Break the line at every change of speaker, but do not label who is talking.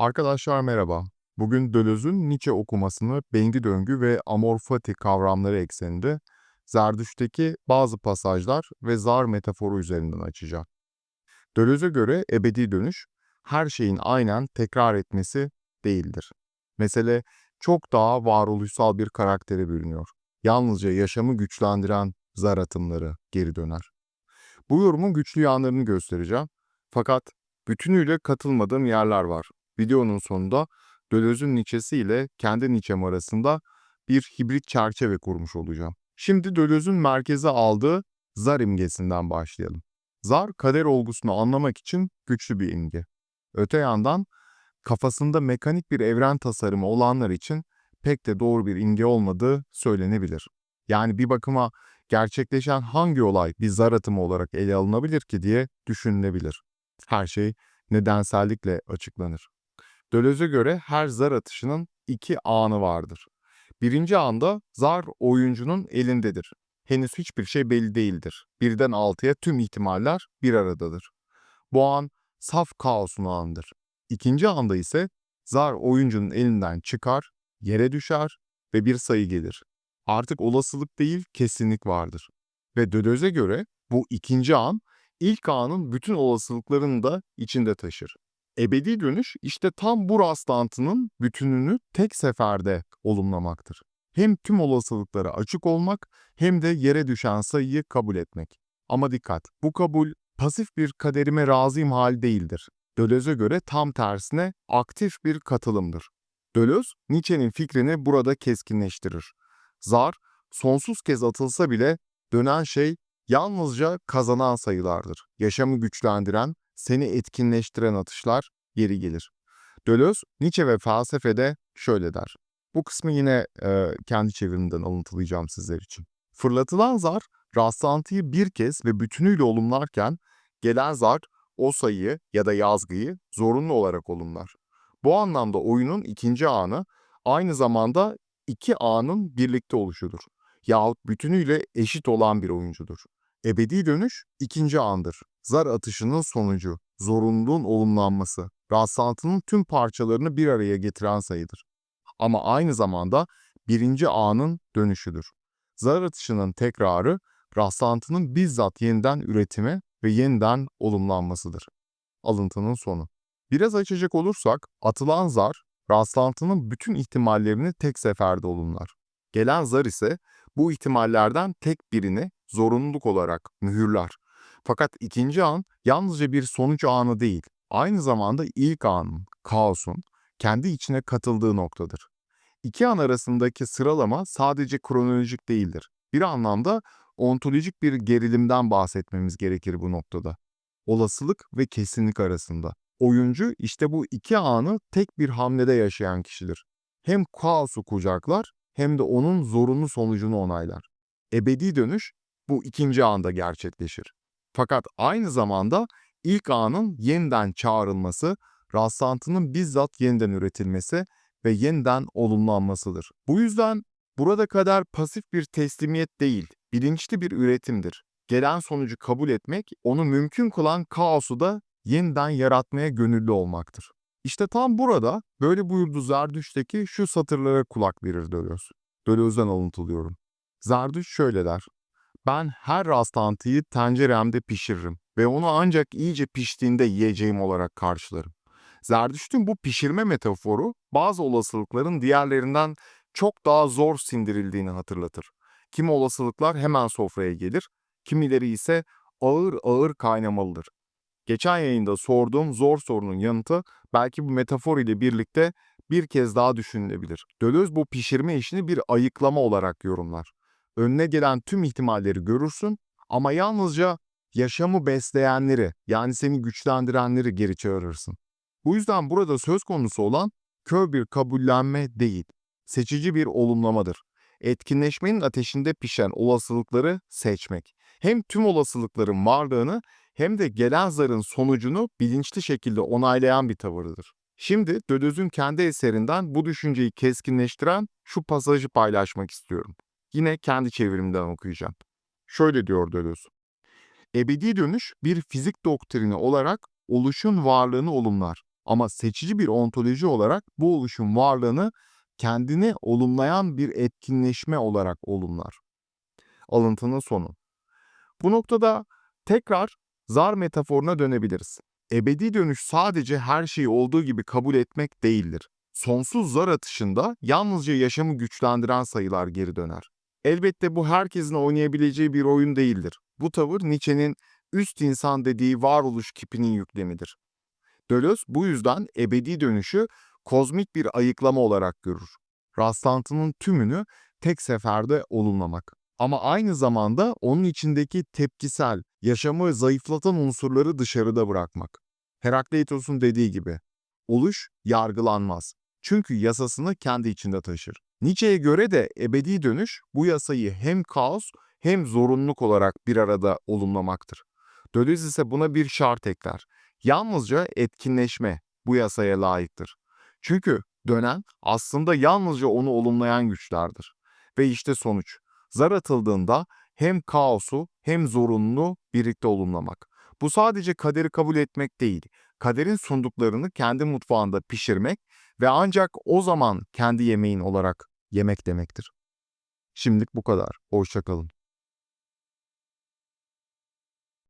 Arkadaşlar merhaba. Bugün Deleuze'ün Nietzsche okumasını bengi döngü ve amor fati kavramları ekseninde Zerdüşt'teki bazı pasajlar ve zar metaforu üzerinden açacağım. Deleuze'e göre ebedi dönüş, her şeyin aynen tekrar etmesi değildir. Mesele çok daha varoluşsal bir karaktere bürünüyor. Yalnızca yaşamı güçlendiren zar atımları geri döner. Bu yorumun güçlü yanlarını göstereceğim. Fakat bütünüyle katılmadığım yerler var. Videonun sonunda Deleuze'ün Nietzsche'si ile kendi Nietzsche'm arasında bir hibrit çerçeve kurmuş olacağım. Şimdi Deleuze'ün merkeze aldığı zar imgesinden başlayalım. Zar, kader olgusunu anlamak için güçlü bir imge. Öte yandan kafasında mekanik bir evren tasarımı olanlar için pek de doğru bir imge olmadığı söylenebilir. Yani bir bakıma gerçekleşen hangi olay bir zar atımı olarak ele alınabilir ki diye düşünülebilir. Her şey nedensellikle açıklanır. Deleuze'e göre her zar atışının iki anı vardır. Birinci anda zar oyuncunun elindedir. Henüz hiçbir şey belli değildir. Birden altıya tüm ihtimaller bir aradadır. Bu an saf kaosun anıdır. İkinci anda ise zar oyuncunun elinden çıkar, yere düşer ve bir sayı gelir. Artık olasılık değil, kesinlik vardır. Ve Deleuze'e göre bu ikinci an ilk anın bütün olasılıklarını da içinde taşır. Ebedi dönüş işte tam bu rastlantının bütününü tek seferde olumlamaktır. Hem tüm olasılıklara açık olmak hem de yere düşen sayıyı kabul etmek. Ama dikkat, bu kabul pasif bir kaderime razıyım hal değildir. Deleuze'e göre tam tersine aktif bir katılımdır. Deleuze, Nietzsche'nin fikrini burada keskinleştirir. Zar, sonsuz kez atılsa bile dönen şey yalnızca kazanan sayılardır. Yaşamı güçlendiren, seni etkinleştiren atışlar geri gelir. Deleuze, Nietzsche ve felsefede şöyle der. Bu kısmı yine e, kendi çevirimden alıntılayacağım sizler için. Fırlatılan zar, rastlantıyı bir kez ve bütünüyle olumlarken, gelen zar o sayıyı ya da yazgıyı zorunlu olarak olumlar. Bu anlamda oyunun ikinci anı aynı zamanda iki anın birlikte oluşudur. Yahut bütünüyle eşit olan bir oyuncudur. Ebedi dönüş ikinci andır. Zar atışının sonucu, zorunluluğun olumlanması, rastlantının tüm parçalarını bir araya getiren sayıdır. Ama aynı zamanda birinci anın dönüşüdür. Zar atışının tekrarı, rastlantının bizzat yeniden üretimi ve yeniden olumlanmasıdır. Alıntının sonu. Biraz açacak olursak, atılan zar, rastlantının bütün ihtimallerini tek seferde olumlar. Gelen zar ise bu ihtimallerden tek birini zorunluluk olarak mühürler. Fakat ikinci an yalnızca bir sonuç anı değil, aynı zamanda ilk anın, kaosun, kendi içine katıldığı noktadır. İki an arasındaki sıralama sadece kronolojik değildir. Bir anlamda ontolojik bir gerilimden bahsetmemiz gerekir bu noktada. Olasılık ve kesinlik arasında. Oyuncu işte bu iki anı tek bir hamlede yaşayan kişidir. Hem kaosu kucaklar hem de onun zorunlu sonucunu onaylar. Ebedi dönüş bu ikinci anda gerçekleşir. Fakat aynı zamanda ilk anın yeniden çağrılması, rastlantının bizzat yeniden üretilmesi ve yeniden olumlanmasıdır. Bu yüzden burada kadar pasif bir teslimiyet değil, bilinçli bir üretimdir. Gelen sonucu kabul etmek, onu mümkün kılan kaosu da yeniden yaratmaya gönüllü olmaktır. İşte tam burada böyle buyurdu Zerdüşt'teki şu satırlara kulak verir Deleuze. Deleuze'den alıntılıyorum. Zerdüş şöyle der. Ben her rastlantıyı tenceremde pişiririm ve onu ancak iyice piştiğinde yiyeceğim olarak karşılarım. Zerdüşt'ün bu pişirme metaforu bazı olasılıkların diğerlerinden çok daha zor sindirildiğini hatırlatır. Kimi olasılıklar hemen sofraya gelir, kimileri ise ağır ağır kaynamalıdır. Geçen yayında sorduğum zor sorunun yanıtı belki bu metafor ile birlikte bir kez daha düşünülebilir. Deleuze bu pişirme işini bir ayıklama olarak yorumlar. Önüne gelen tüm ihtimalleri görürsün ama yalnızca yaşamı besleyenleri yani seni güçlendirenleri geri çağırırsın. Bu yüzden burada söz konusu olan kör bir kabullenme değil, seçici bir olumlamadır. Etkinleşmenin ateşinde pişen olasılıkları seçmek. Hem tüm olasılıkların varlığını hem de gelen zarın sonucunu bilinçli şekilde onaylayan bir tavırdır. Şimdi Deleuze'ün kendi eserinden bu düşünceyi keskinleştiren şu pasajı paylaşmak istiyorum. Yine kendi çevirimden okuyacağım. Şöyle diyor Deleuze. Ebedi dönüş bir fizik doktrini olarak oluşun varlığını olumlar. Ama seçici bir ontoloji olarak bu oluşun varlığını kendini olumlayan bir etkinleşme olarak olumlar. Alıntının sonu. Bu noktada tekrar zar metaforuna dönebiliriz. Ebedi dönüş sadece her şeyi olduğu gibi kabul etmek değildir. Sonsuz zar atışında yalnızca yaşamı güçlendiren sayılar geri döner. Elbette bu herkesin oynayabileceği bir oyun değildir. Bu tavır Nietzsche'nin üst insan dediği varoluş kipinin yüklemidir. Deleuze bu yüzden ebedi dönüşü kozmik bir ayıklama olarak görür. Rastlantının tümünü tek seferde olumlamak. Ama aynı zamanda onun içindeki tepkisel, yaşamı zayıflatan unsurları dışarıda bırakmak. Herakleitos'un dediği gibi, oluş yargılanmaz. Çünkü yasasını kendi içinde taşır. Nietzsche'ye göre de ebedi dönüş bu yasayı hem kaos hem zorunluluk olarak bir arada olumlamaktır. Deleuze ise buna bir şart ekler. Yalnızca etkinleşme bu yasaya layıktır. Çünkü dönen aslında yalnızca onu olumlayan güçlerdir. Ve işte sonuç. Zar atıldığında hem kaosu hem zorunluluğu birlikte olumlamak. Bu sadece kaderi kabul etmek değil, kaderin sunduklarını kendi mutfağında pişirmek ve ancak o zaman kendi yemeğin olarak yemek demektir. Şimdilik bu kadar. Hoşçakalın.